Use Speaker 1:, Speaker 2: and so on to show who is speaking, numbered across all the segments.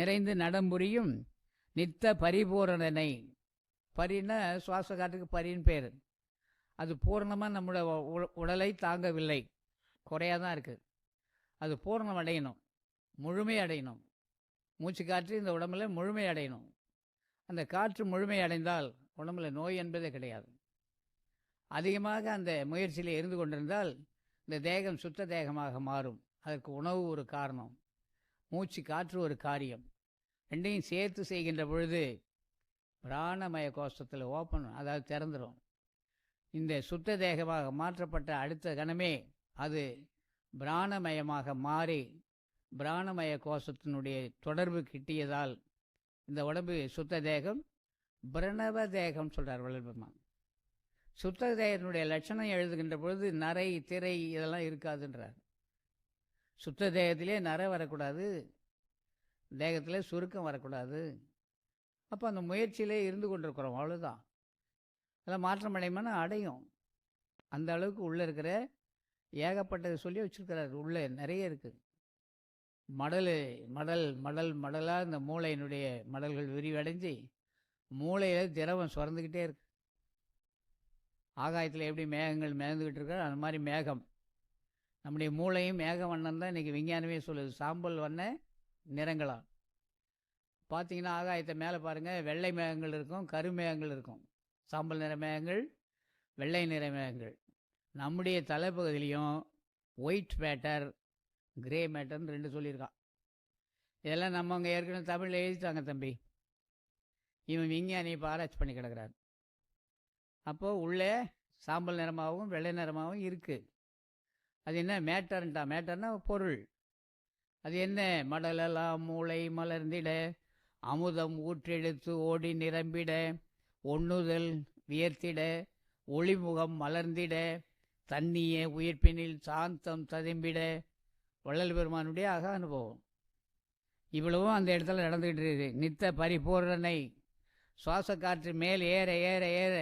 Speaker 1: நிறைந்து நடம்புரியும் நித்த பரிபூரணனை. பரின்னா சுவாச காற்றுக்கு பரின்னு பேர். அது பூரணமாக நம்மளோட உடலை தாங்கவில்லை. குறையாக தான் இருக்குது அது பூரணம் அடையணும். முழுமை அடையணும். மூச்சு காற்று இந்த உடம்புல முழுமை அடையணும். அந்த காற்று முழுமை அடைந்தால் உடம்புல நோய் என்பதே கிடையாது. அதிகமாக அந்த முயற்சியில் இருந்து கொண்டிருந்தால் இந்த தேகம் சுத்த தேகமாக மாறும். அதற்கு உணவு ஒரு காரணம். மூச்சு காற்று ஒரு காரியம். ரெண்டையும் சேர்த்து செய்கின்ற பொழுது பிராணமய கோஷத்தில் ஓப்பன் அதாவது திறந்துடும் இந்த சுத்த தேகமாக மாற்றப்பட்ட அடுத்த கணமே அது பிராணமயமாக மாறி பிராணமய கோஷத்தினுடைய தொடர்பு கிட்டியதால் இந்த உடம்பு சுத்த தேகம் பிரணவ தேகம் சொல்கிறார் வளர்பெருமான் சுத்த தேகத்தினுடைய லட்சணம் எழுதுகின்ற பொழுது நரை திரை இதெல்லாம் இருக்காதுன்றார். சுத்த தேகத்திலே நரை வரக்கூடாது தேகத்தில் சுருக்கம் வரக்கூடாது. அப்போ அந்த முயற்சியிலே இருந்து கொண்டிருக்கிறோம் அவ்வளோதான் அதில் மாற்றம் அடையுமானா அடையும். அந்த அளவுக்கு உள்ளே இருக்கிற ஏகப்பட்டது சொல்லி வச்சுருக்கிறார் உள்ளே நிறைய இருக்குது மடல் மடல் மடல் மடலாக இந்த மூளையினுடைய மடல்கள் விரிவடைஞ்சு மூளையில் திரவம் சுரந்துக்கிட்டே இருக்கு. ஆகாயத்தில் எப்படி மேகங்கள் மிதந்துக்கிட்டு இருக்கோ அந்த மாதிரி மேகம். நம்முடைய மூளையும் மேக வண்ணம் தான் இன்றைக்கி விஞ்ஞானமே சொல்லுது. சாம்பல் வண்ண நிறங்களாம் பார்த்தீங்கன்னா ஆகாயத்தை மேலே பாருங்கள் வெள்ளை மேகங்கள் இருக்கும் கருமேகங்கள் இருக்கும். சாம்பல் நிற மேகங்கள் வெள்ளை நிற மேகங்கள். நம்முடைய தலைப்பகுதியிலையும் ஒயிட் மேட்டர் கிரே மேட்டர்னு ரெண்டு சொல்லியிருக்கான். இதெல்லாம் நம்ம அங்கே ஏற்கனவே தமிழில் எழுதிட்டாங்க தம்பி. இவன் விஞ்ஞானி இப்போ ஆராய்ச்சி பண்ணி கிடக்கிறார் அப்போது உள்ளே சாம்பல் நிறமாகவும் வெள்ளை நிறமாகவும் இருக்குது அது என்ன மேட்டர்ன்ட்டா மேட்டர்னா பொருள். அது என்ன? மடலெல்லாம் மூளை மலர்ந்திட அமுதம் ஊற்றெடுத்து ஓடி நிரம்பிட ஒண்ணுதல் வியர்த்திட ஒளிமுகம் மலர்ந்திட தண்ணிய உயிர்ப்பினில் சாந்தம் ததும்பிட. வள்ளல் பெருமானுடைய அக அனுபவம். இவ்வளவும் அந்த இடத்துல நடந்துகிட்டு இருக்கு நித்த பரிபூரணை. சுவாச காற்று மேல் ஏற ஏற ஏற.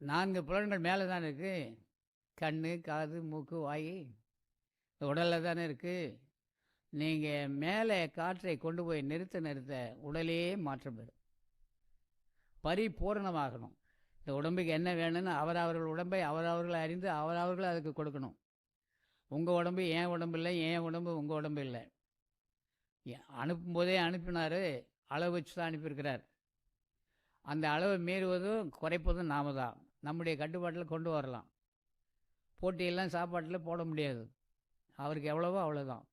Speaker 1: நான்கு புலன்கள் மேலே தான் இருக்குது கண் காது மூக்கு வாய். உடலில் தானே இருக்குது நீங்கள் மேலே காற்றை கொண்டு போய் நிறுத்த நிறுத்த உடலே மாற்றம் பெறும். பரிபூரணமாகணும். இந்த உடம்புக்கு என்ன வேணும்னு அவரவர்கள் உடம்பை அவரவர்கள் அறிந்து அவரவர்கள் அதுக்கு கொடுக்கணும். உங்கள் உடம்பு என் உடம்பு இல்லை என் உடம்பு உங்கள் உடம்பு இல்லை. ஏ- அனுப்பும்போதே அனுப்பினார். அளவு வச்சு தான் அனுப்பியிருக்கிறார். அந்த அளவை மீறுவதும் குறைப்பதும் நாம தான். நம்முடைய கட்டுப்பாட்டில் கொண்டு வரலாம். போட்டியெல்லாம் சாப்பாட்டில் போட முடியாது. அவருக்கு எவ்வளவோ அவ்வளோதான்